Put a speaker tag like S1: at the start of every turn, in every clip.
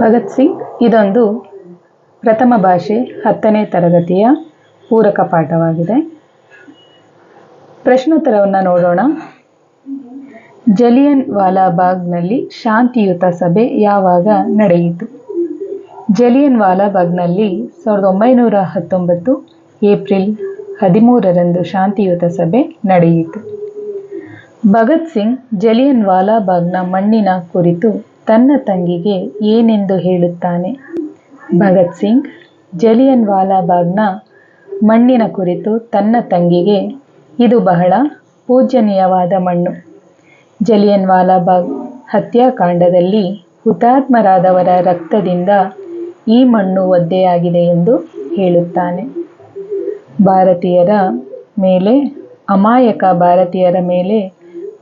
S1: ಭಗತ್ ಸಿಂಗ್, ಇದೊಂದು ಪ್ರಥಮ ಭಾಷೆ ಹತ್ತನೇ ತರಗತಿಯ ಪೂರಕ ಪಾಠವಾಗಿದೆ. ಪ್ರಶ್ನೋತ್ತರವನ್ನು ನೋಡೋಣ. ಜಲಿಯನ್ ವಾಲಾಬಾಗ್ನಲ್ಲಿ ಶಾಂತಿಯುತ ಸಭೆ ಯಾವಾಗ ನಡೆಯಿತು? ಜಲಿಯನ್ ವಾಲಾಬಾಗ್ನಲ್ಲಿ ಸಾವಿರದ ಒಂಬೈನೂರ ಹತ್ತೊಂಬತ್ತು ಏಪ್ರಿಲ್ ಹದಿಮೂರರಂದು ಶಾಂತಿಯುತ ಸಭೆ ನಡೆಯಿತು. ಭಗತ್ ಸಿಂಗ್ ಜಲಿಯನ್ ವಾಲಾಬಾಗ್ನ ಮಣ್ಣಿನ ಕುರಿತು ತನ್ನ ತಂಗಿಗೆ ಏನೆಂದು ಹೇಳುತ್ತಾನೆ? ಭಗತ್ ಸಿಂಗ್ ಜಲಿಯನ್ ವಾಲಾಬಾಗ್ನ ಮಣ್ಣಿನ ಕುರಿತು ತನ್ನ ತಂಗಿಗೆ ಇದು ಬಹಳ ಪೂಜನೀಯವಾದ ಮಣ್ಣು. ಜಲಿಯನ್ ವಾಲಾಬಾಗ್ ಹತ್ಯಾಕಾಂಡದಲ್ಲಿ ಹುತಾತ್ಮರಾದವರ ರಕ್ತದಿಂದ ಈ ಮಣ್ಣು ಒದ್ದೆಯಾಗಿದೆ ಎಂದು ಹೇಳುತ್ತಾನೆ. ಭಾರತೀಯರ ಮೇಲೆ, ಅಮಾಯಕ ಭಾರತೀಯರ ಮೇಲೆ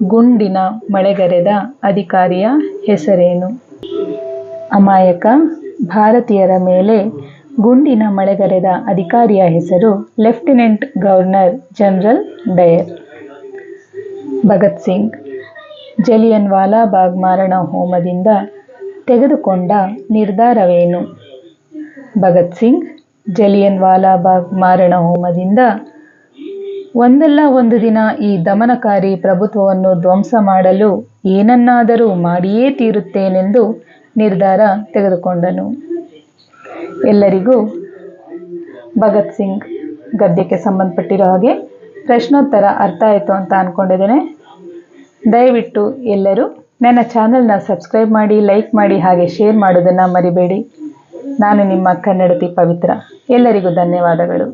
S1: ಗುಂಡಿನ ಮಳೆಗರೆದ ಅಧಿಕಾರಿಯ ಹೆಸರೇನು? ಅಮಾಯಕ ಭಾರತೀಯರ ಮೇಲೆ ಗುಂಡಿನ ಮಳೆಗರೆದ ಅಧಿಕಾರಿಯ ಹೆಸರು lieutenant governor general Dyer Bhagat Singh Jallian Walabagh ಮಾರಣ ಹೋಮದಿಂದ ತೆಗೆದುಕೊಂಡ ನಿರ್ಧಾರವೇನು? ಭಗತ್ ಸಿಂಗ್ ಜಲಿಯನ್ ವಾಲಾಬಾಗ್ ಮಾರಣ ಹೋಮದಿಂದ ಒಂದಲ್ಲ ಒಂದು ದಿನ ಈ ದಮನಕಾರಿ ಪ್ರಭುತ್ವವನ್ನು ಧ್ವಂಸ ಮಾಡಲು ಏನನ್ನಾದರೂ ಮಾಡಿಯೇ ತೀರುತ್ತೇನೆಂದು ನಿರ್ಧಾರ ತೆಗೆದುಕೊಂಡನು. ಎಲ್ಲರಿಗೂ ಭಗತ್ ಸಿಂಗ್ ಗದ್ಯಕ್ಕೆ ಸಂಬಂಧಪಟ್ಟಿರೋ ಹಾಗೆ ಪ್ರಶ್ನೋತ್ತರ ಅರ್ಥ ಆಯಿತು ಅಂತ ಅಂದ್ಕೊಂಡಿದ್ದೇನೆ ದಯವಿಟ್ಟು ಎಲ್ಲರೂ ನನ್ನ ಚಾನಲ್ನ ಸಬ್ಸ್ಕ್ರೈಬ್ ಮಾಡಿ, ಲೈಕ್ ಮಾಡಿ, ಹಾಗೆ ಶೇರ್ ಮಾಡೋದನ್ನು ಮರಿಬೇಡಿ. ನಾನು ನಿಮ್ಮ ಕನ್ನಡತಿ ಪವಿತ್ರ. ಎಲ್ಲರಿಗೂ ಧನ್ಯವಾದಗಳು.